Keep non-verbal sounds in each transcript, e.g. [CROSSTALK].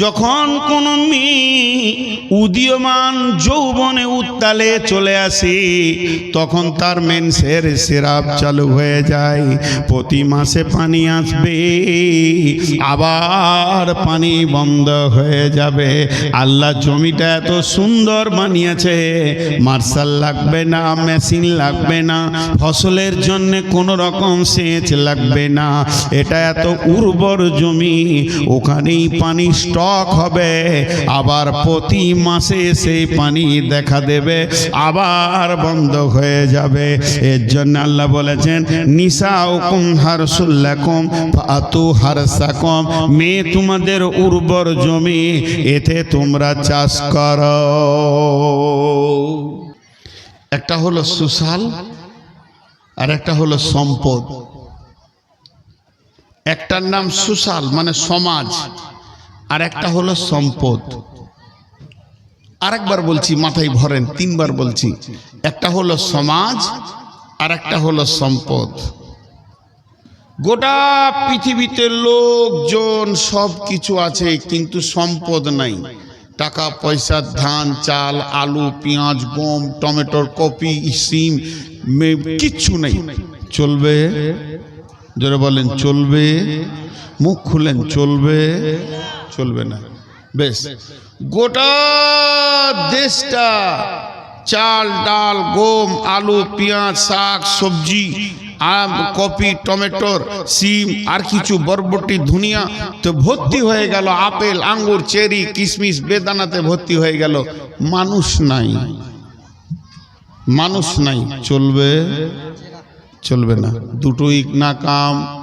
যখন কোনো মেয়ে উদীয়মান যৌবনে উত্তালে চলে আসে, তখন তার মেনসের সিরাপ চালু হয়ে যায়। প্রতি মাসে পানি আসবে, আবার পানি বন্ধ হয়ে যাবে। আল্লাহ জমিটা এত সুন্দর বানিয়েছে, মার্শাল লাগবে না, মেশিন লাগবে না, ফসলের জন্য কোনো রকম সেচ লাগবে না। এটা এত উর্বর জমি, ওখানেই পানি স্টক হবে। আবার প্রতি মাসে সেই পানি দেখা দেবে, আবার বন্ধ হয়ে যাবে। এর জন্য আল্লাহ বলেছেন নিশা হুকুম হারসুল্লাকুম ফাতু হারসাকুম। মেয়ে তোমাদের উর্বর জমি, এতে তোমরা চাষ করো। একটা হলো সুশাল আর একটা হলো সম্পদ। একটার নাম সুশাল মানে সমাজ। আর একটা হলো সম্পদ। আরেকবার বলছি, মাথায় ভরেন, তিনবার বলছি। একটা হলো সমাজ, আর একটা হলো সম্পদ। গোটা পৃথিবীতে লোকজন সব কিছু আছে, কিন্তু সম্পদ নাই। টাকা, পয়সা, ধান, চাল, আলু, পেঁয়াজ, গম, টমেটোর কপি, সিম কিচ্ছু নেই। চলবে? যারা বলেন, চলবে। মুখ খুলেন, চলবে। চলবে না। বেশ। গোটা দেশটা চাল, ডাল, গম, আলু, পেঁয়াজ, শাক, সবজি, আম, কপি টমেটোর সিম, আর কিছু বরবটি, ধুনিয়া তো ভর্তি হয়ে গেল। আপেল, আঙ্গুর, চেরি, কিশমিশ, বেদানাতে ভর্তি হয়ে গেল। মানুষ নাই। মানুষ নাই। চলবে? চলবে না। দুটোই না কাম।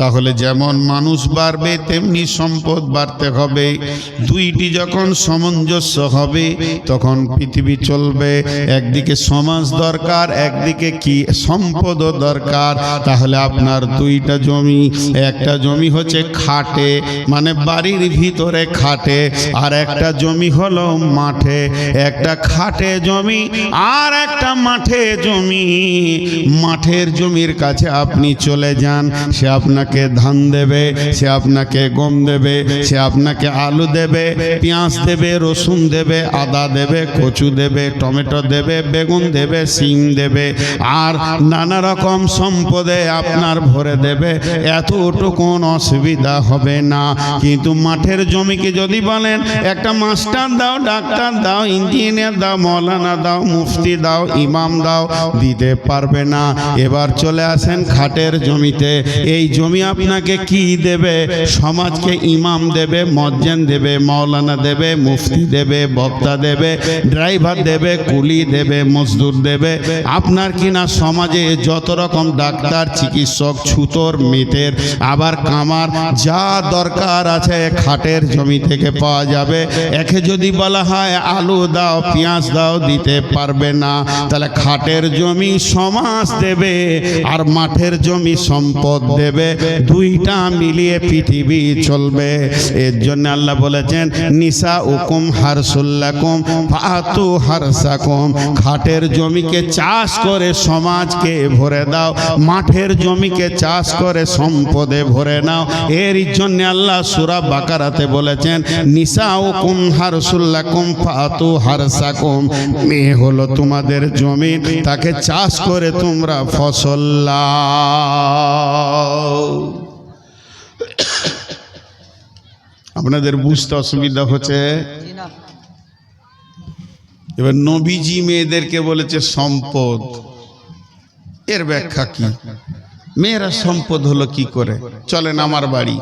তাহলে যেমন মানুষ বাড়বে, তেমনি সম্পদ বাড়তে হবে। দুইটি যখন সামঞ্জস্য হবে, তখন পৃথিবী চলবে। একদিকে সমাজ দরকার, একদিকে কি সম্পদও দরকার। তাহলে আপনার দুইটা জমি, একটা জমি হচ্ছে খাটে মানে বাড়ির ভিতরে খাটে, আর একটা জমি হলো মাঠে। একটা খাটে জমি, আর একটা মাঠে জমি। মাঠের জমির কাছে আপনি চলে যান, সে আপনাকে ধান দেবে, সে আপনাকে গম দেবে, সে আপনাকে আলু দেবে, পেঁয়াজ দেবে, রসুন দেবে, আদা দেবে, কচু দেবে, টমেটো দেবে, বেগুন দেবে সিম দেবে। আর নানা রকম সম্পদে আপনার ভরে দেবে। এতটুকুন অসুবিধা হবে না। কিন্তু মাঠের জমিকে যদি বলেন, একটা মাস্টার দাও, ডাক্তার দাও, ইঞ্জিনিয়ার দাও, মৌলানা দাও, মুফতি দাও, ইমাম দাও, দিতে পারবে না। এবার চলে আসেন খাটের জমিতে। এই জমি আপনাকে কি দেবে? সমাজকে ইমাম দেবে, মজ্জেন দেবে মৌলানা দেবে, মুফতি দেবে, বক্তা দেবে, ড্রাইভার দেবে, কুলি দেবে, মজদুর দেবে। আপনার কিনা সমাজে যত রকম ডাক্তার, চিকিৎসক, ছুতর, মিতের, আবার কামার, যা দরকার আছে খাটের জমি থেকে পাওয়া যাবে। একে যদি বলা হয় আলু দাও, পেঁয়াজ দাও, দিতে পারবে না। তাহলে খাটের জমি সমাজ দেবে আর মাঠের জমি সম্পদ দেবে। দুইটা মিলিয়ে পৃথিবী চলবে। এর জন্য আল্লাহ বলেছেন নিসা উকুম হারসুল্লাকুম ফাতু হারসাকুম। ঘাটের জমিকে চাষ করে সমাজকে ভরে দাও, মাঠের জমিকে চাষ করে সম্পদে ভরে নাও। এর জন্য আল্লাহ সুরা বাকারাতে বলেছেন নিসা উকুম হারসুল্লাকুম ফাতু হারসাকুম। মেয়ে হলো তোমাদের জমি, তাকে চাষ করে তোমরা ফসল লাও। [COUGHS] আপনাদের বুঝতে অসুবিধা হচ্ছে? এবার নবীজি মেয়েদেরকে বলেছে সম্পদ। এর ব্যাখ্যা কি? মেয়েরা সম্পদ হলো কি করে? চলেন আমার বাড়ি।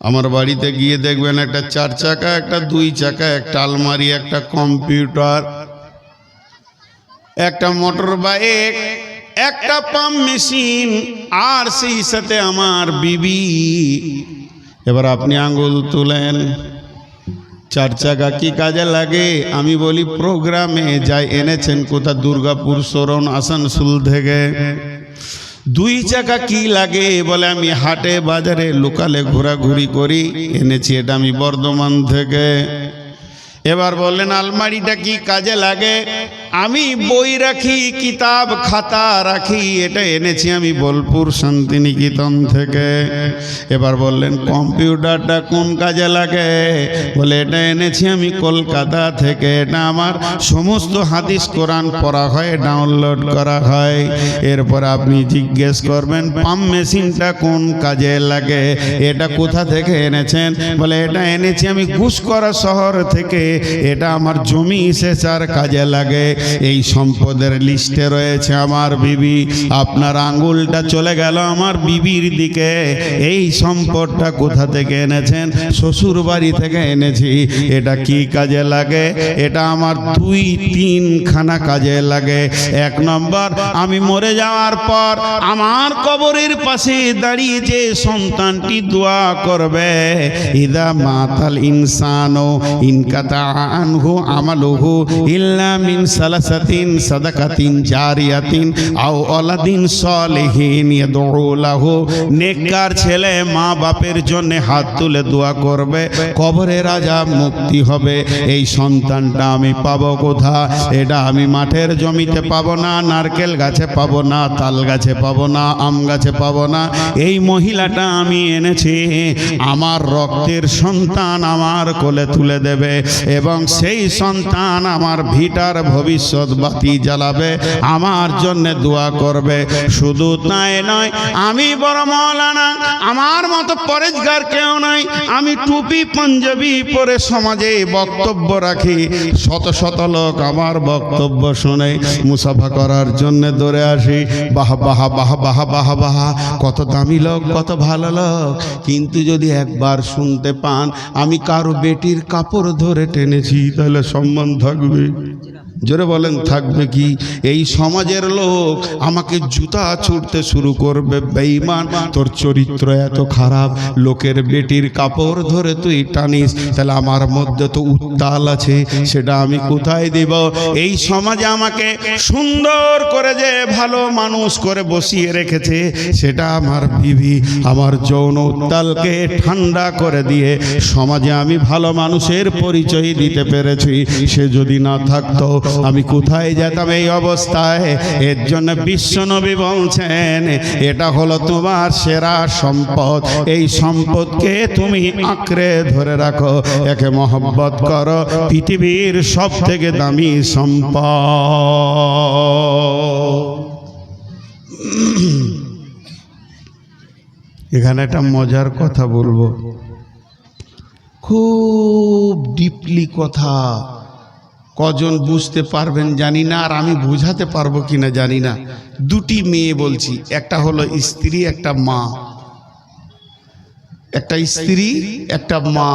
আমার বাড়িতে গিয়ে দেখবেন একটা চার চাকা, একটা দুই চাকা, একটা আলমারি, একটা কম্পিউটার, একটা মোটর বাইক একটা পাম্প মেশিন আর সেই সাথে আমার বিবি এবার আপনি আঙ্গুল তুলেন। চার চাকা কি কাজে লাগে? আমি বলি, প্রোগ্রামে যাই, এনেছেন কোথা? দুর্গাপুর সরণ আসানসোল থেকে। দুই চাকা কি লাগে? বলে, আমি হাটে, বাজারে, লোকালে ঘোরাঘুরি করি। এনেছি এটা আমি বর্ধমান থেকে। এবার বললেন, আলমারিটা কি কাজে লাগে? আমি বই রাখি, কিতাব খাতা রাখি, এটা এনেছি আমি বোলপুর শান্তিনিকেতন থেকে। এবার বললেন, কম্পিউটারটা কোন কাজে লাগে? বলে, এটা এনেছি আমি কলকাতা থেকে, এটা আমার সমস্ত হাদিস কোরআন পড়া হয়, ডাউনলোড করা হয়। এরপর আপনি জিজ্ঞেস করবেন, পাম্প মেশিনটা কোন কাজে লাগে? এটা কোথা থেকে এনেছেন? বলে, এটা এনেছি আমি ঘুষকরা শহর থেকে এটা আমার জমি সেচার কাজে লাগে। এই সম্পদের লিস্টে রয়েছে আমার বিবি। আপনার আঙ্গুলটা চলে গেল আমার বিবির দিকে। এই সম্পদটা কোথা থেকে এনেছেন? শ্বশুর বাড়ি থেকে এনেছি। এটা কি কাজে লাগে? এটা আমার দুই তিনখানা কাজে লাগে। এক নম্বর, আমি মরে যাওয়ার পর আমার কবরের পাশে দাঁড়িয়ে যে সন্তানটি দোয়া করবে, ইদা মাতাল ইনসানো ইনকাতা আনহু আমালুহু ইল্লা মিন সালাসাতিন সাদাকাতিন জারিয়াতিন আও অলাদিন সলিহিন ইয়াদউ লাহু। নেককার ছেলে মা বাপের জন্য হাত তুলে দোয়া করবে, কবরে রাজা মুক্তি হবে। এই সন্তানটা আমি পাবো কোথা এটা আমি মাঠের জমিতে পাবো না, নারকেল গাছে পাবো না, তাল গাছে পাবো না, আম গাছে পাবো না। এই মহিলাটা আমি এনেছি, আমার রক্তের সন্তান আমার কোলে তুলে দেবে। এবং সেই সন্তান আমার ভিটার ভবিষ্যৎ বাতি জ্বালাবে, আমার জন্য দোয়া করবে। শুধু তাই নয়, আমি বড় মৌলানা, আমার মতো পরেজগার কেউ নাই। আমি টুপি পাঞ্জাবি পরে সমাজে বক্তব্য রাখি। শত শত লোক আমার বক্তব্য শুনে মুসাফা করার জন্য দৌড়ে আসি। বাহ বাহ বাহ বাহ বাহ বাহ, কত দামি লোক, কত ভালো লোক। কিন্তু যদি একবার শুনতে পান, আমি কারও বেটির কাপড় ধরে টেনেছি তাহলে সম্মান থাকবে। জোরে বলেন, থাকবে কি? এই সমাজের লোক আমাকে জুতা ছুটতে শুরু করবে, বেঈমান। তোর চরিত্র এত খারাপ, লোকের বেটির কাপড় ধরে তুই টানিস। তাহলে আমার মধ্যে তো উত্তাল আছে, সেটা আমি কোথায় দেব? এই সমাজে আমাকে সুন্দর করে যে ভালো মানুষ করে বসিয়ে রেখেছে, সেটা আমার বিবি, আমার যৌন উত্তালকে ঠান্ডা করে দিয়ে সমাজে আমি ভালো মানুষের পরিচয় দিতে পেরেছি। সে যদি না থাকতো আমি কোথায় যেতাম এই অবস্থায়? এর জন্য বিশ্বনবী বলছেন এটা হলো তোমার সেরা সম্পদ। এই সম্পদকে তুমি আঁকড়ে ধরে রাখো একে মহব্বত করো। পৃথিবীর সব থেকে দামি সম্পদ। এখানে একটা মজার কথা বলব। খুব ডিপলি কথা। কজন বুঝতে পারবেন জানি না, আর আমি বোঝাতে পারব কিনা জানি না। দুটি মেয়ে বলছি, একটা হলো স্ত্রী, একটা মা। একটা স্ত্রী, একটা মা।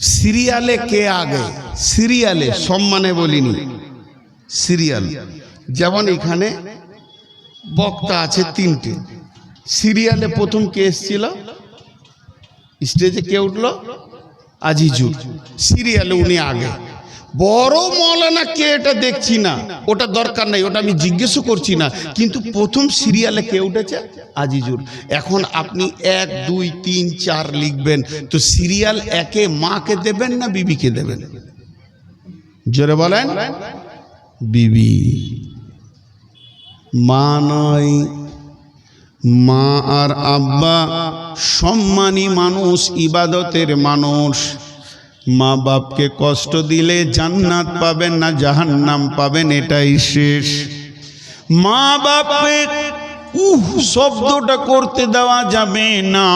সিরিয়ালে কে আগে? সিরিয়ালে, সম্মানে বলিনি। সিরিয়াল। যেমন এখানে বক্তা আছে তিনটে। সিরিয়ালে প্রথম কে এসেছিল? স্টেজে কে উঠল? আজিজুর। সিরিয়ালে উনি আগে। বড় মৌলানা কে এটা দেখছি না? ওটা দরকার নাই, ওটা আমি জিজ্ঞেসও করছি না। কিন্তু প্রথম সিরিয়ালে কে উঠেছে? আজিজুর। এখন আপনি এক, দুই, তিন, চার লিখবেন। তো সিরিয়াল একে মাকে দেবেন না বিবিকে দেবেন? জোরে বলেন। বিবি। মা নয়, মা আর আব্বা সম্মানী মানুষ, ইবাদতের মানুষ। মা বাপকে কষ্ট দিলে জান্নাত পাবেন না, জাহান্নাম পাবেন, এটাই শেষ। মা বাপকে উহ শব্দটা করতে দেওয়া যাবে না।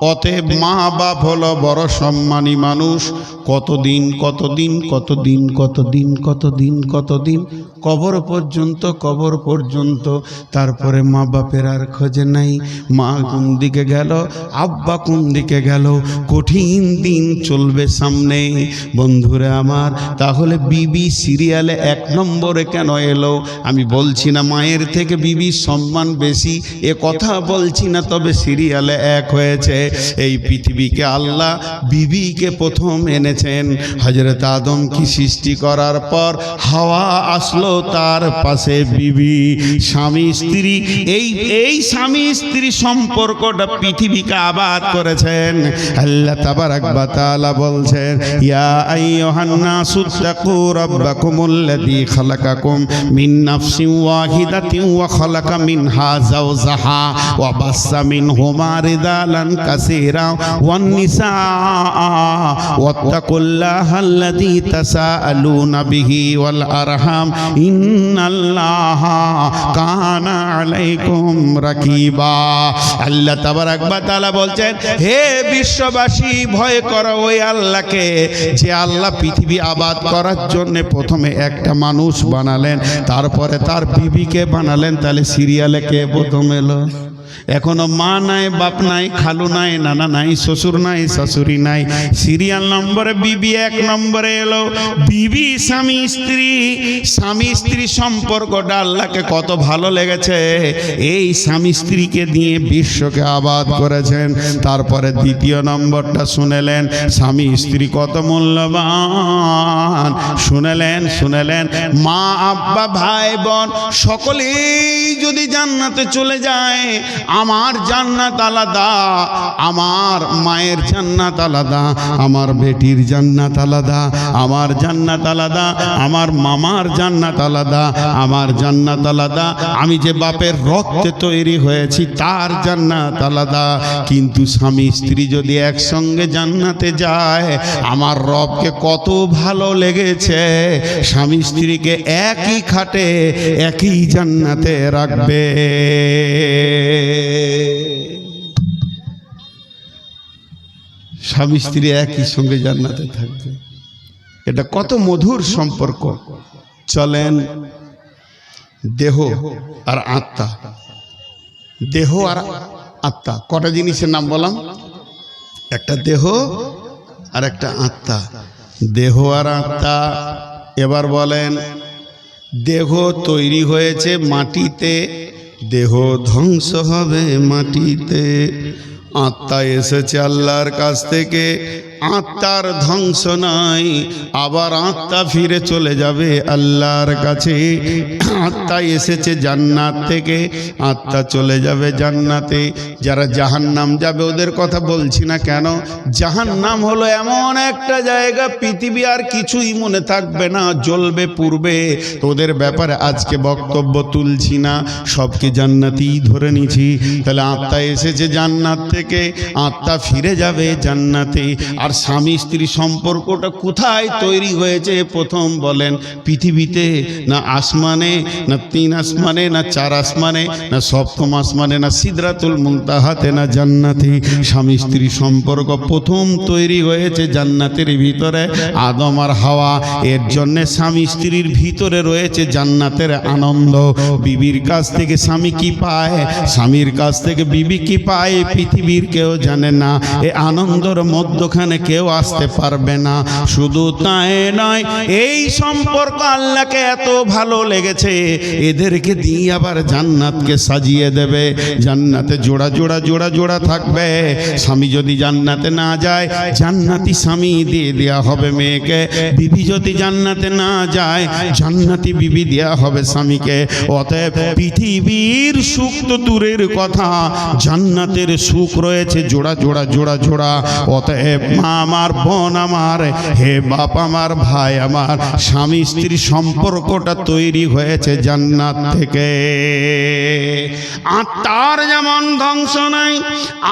অতএব মা বাপ হলো বড় সম্মানী মানুষ। কতদিন কতদিন কতদিন কতদিন কতদিন কতদিন কবর পর্যন্ত কবর পর্যন্ত। তারপরে মা বাপের আর খোঁজে নাই। মা কোন দিকে গেল? আব্বা কোন দিকে গেল? কঠিন দিন চলবে সামনে। বন্ধুরা আমার, তাহলে বিবি সিরিয়ালে এক নম্বরে কেন এলো? আমি বলছি না, মায়ের থেকে বিবির সম্মান বেশি। এ কথা বলছি না, তবে সিরিয়ালে এক হয়েছে। এই পৃথিবীকে আল্লাহ বিবিকে প্রথম এনেছেন। হজরত আদম কি সৃষ্টি করার পর হাওয়া আসলো? তার পাশে বিবি, স্বামী, স্ত্রী। এই এই স্বামী, স্ত্রী সম্পর্কটা পৃথিবীকে আবাদ করেছেন। আল্লাহ তাবারাক তাআলা বলছেন, ইয়া আইয়ুহান নাসু তাকু রাব্বাকুমুল্লাযী খালাকাকুম মিন নাফসিন ওয়াহিদাতিন ওয়া খালাকা মিনহা যাওজাহা ওয়া বাসসা মিনহুমা রিজালান কাসীরা ওয়ান নিসা ওয়াত্তাকুল্লাহা আল্লাযী তাসাআলুনা বিহি ওয়াল আরহাম ইন্নাল্লাহা কানা আলাইকুম রাকিবা। আল্লাহ তাবারাক ওয়া তাআলা বলছেন, হে বিশ্ববাসী, ভয় করো ওই আল্লাহকে, যে আল্লাহ পৃথিবী আবাদ করার জন্য প্রথমে একটা মানুষ বানালেন, তারপরে তার বিবিকে বানালেন, তাহলে সিরিয়ালে কে প্রথম এলো এখনও মা নাই, বাপ নাই, খালু নাই, নানা নাই, শ্বশুর নাই, শাশুড়ি নাই। সিরিয়াল নম্বরে বিবি এক নম্বরে এলো। বিবি, স্বামী, স্ত্রী। স্বামী, স্ত্রী সম্পর্কটা আল্লাহকে কত ভালো লেগেছে। এই স্বামী, স্ত্রীকে দিয়ে বিশ্বকে আবাদ করেছেন। তারপরে দ্বিতীয় নম্বরটা শুনেলেন, স্বামী, স্ত্রী কত মূল্যবান। শুনেলেন শুনেলেন, মা, আব্বা, ভাই, বোন, সকলেই যদি জান্নাতে চলে যায় আমার জান্নাত আলাদা, আমার মায়ের জান্নাত আলাদা, আমার বেটির জান্নাত আলাদা, আমার জান্নাত আলাদা, আমার মামার জান্নাত আলাদা, আমার জান্নাত আলাদা। আমি যে বাপের রক্তে তৈরি হয়েছি, তার জান্নাত আলাদা। কিন্তু স্বামী স্ত্রী যদি একসঙ্গে জান্নাতে যায়, আমার রবকে কত ভালো লেগেছে। স্বামী স্ত্রীকে একই খাটে, একই জান্নাতে রাখবে। স্বামী স্ত্রী একই সঙ্গে জান্নাতে থাকবে। এটা কত মধুর সম্পর্ক। চলেন, দেহ আর আত্মা। দেহ আর আত্মা। কটা জিনিসের নাম বললাম? একটা দেহ আর একটা আত্মা। দেহ আর আত্মা। এবার বলেন, দেহ তৈরি হয়েছে মাটিতে দেহ ধ্বংস হবে মাটিতে। আত্মা এসেছে আল্লাহর কাছ থেকে। আত্মার ধ্বংস নাই, আবার আত্মা ফিরে চলে যাবে আল্লাহর কাছে। আত্মা এসেছে জান্নাত থেকে, আত্মা চলে যাবে জান্নাতে। যারা জাহান্নাম যাবে, ওদের কথা বলছি না কেন? জাহান্নাম হলো এমন একটা জায়গা, পৃথিবী আর কিছুই মনে থাকবে না, জ্বলবে পূর্বে তোদের ব্যাপারে আজকে বক্তব্য তুলছি না, সবকে জান্নাতি ধরে নিছি তাহলে আত্মা এসেছে জান্নাত থেকে, আত্মা ফিরে যাবে জান্নাতে। আর স্বামী স্ত্রী সম্পর্কটা কোথায় তৈরি হয়েছে? প্রথম বলেন, পৃথিবীতে না আসমানে, না তিন আসমানে, না চার আসমানে, না সপ্তম আসমানে, না সিদরাতুল মুনতাহাতে, না জান্নাতে। স্বামী স্ত্রী সম্পর্ক প্রথম তৈরি হয়েছে জান্নাতের ভিতরে। আদম আর হাওয়া, এর জন্যে স্বামী স্ত্রীর ভিতরে রয়েছে জান্নাতের আনন্দ। বিবির কাছ থেকে স্বামী কি পায়? স্বামীর কাছ থেকে বিবি কি পায়? পৃথিবীর কেউ জানে না। এ আনন্দর মধ্যখানে কেউ আসতে পারবে না। শুধু তাই নয়, এই সম্পর্ক আল্লাহকে এত ভালো লেগেছে, এদেরকে দিয়ে আবার জান্নাতকে সাজিয়ে দেবে। জান্নাতে জোড়া জোড়া জোড়া জোড়া থাকবে। স্বামী যদি জান্নাতে না যায়, জান্নাতি স্বামী দিয়ে দেওয়া হবে মেয়েকে। বিবি যদি জান্নাতে না যায়, জান্নাতি বিবি দেওয়া হবে স্বামীকে। অতএব পৃথিবীর সুখ তো দূরের কথা, জান্নাতের সুখ রয়েছে জোড়া জোড়া জোড়া জোড়া। অতএব মা আমার বোন আমার, হে বাপ আমার, ভাই আমার, স্বামী স্ত্রী সম্পর্কটা তৈরি হয়েছে জান্নাত থেকে। আত্মার যেমন ধ্বংস নাই,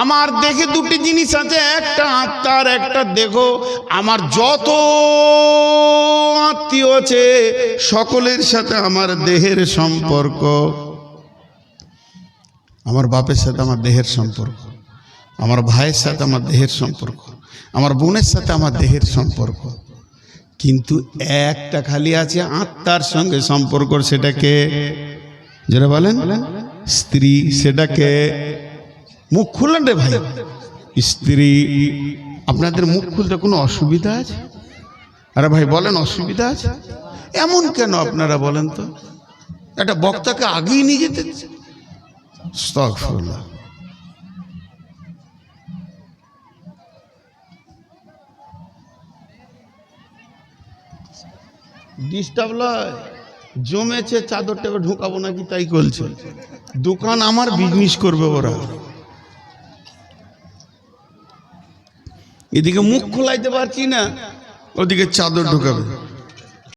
আমার দেখে দুটি জিনিস আছে, একটা আত্মার, একটা দেখো, আমার যত আত্মীয় আছে, সকলের সাথে আমার দেহের সম্পর্ক। আমার বাপের সাথে আমার দেহের সম্পর্ক, আমার ভাইয়ের সাথে আমার দেহের সম্পর্ক। আমার বোনের সাথে আমার দেহের সম্পর্ক। কিন্তু একটা খালি আছে আত্মার সঙ্গে সম্পর্ক সেটাকে যেটা বলেন। স্ত্রী সেটাকে মুখ খুললেন রে ভাই। স্ত্রী, আপনাদের মুখ খুলতে কোনো অসুবিধা আছে? আরে ভাই, বলেন অসুবিধা আছে? এমন কেন আপনারা বলেন তো? একটা বক্তাকে আগেই নিয়ে যেতে আস্তাগফিরুল্লাহ। ডিস্টার্ব লয় জমেছে চাদরটাকে ঢুকাবো নাকি তাই করছে। দোকান আমার বিজনেস করবে ওরা। এদিকে মুখ খোলাইতে পারছি না, ওদিকে চাদর ঢুকাবে।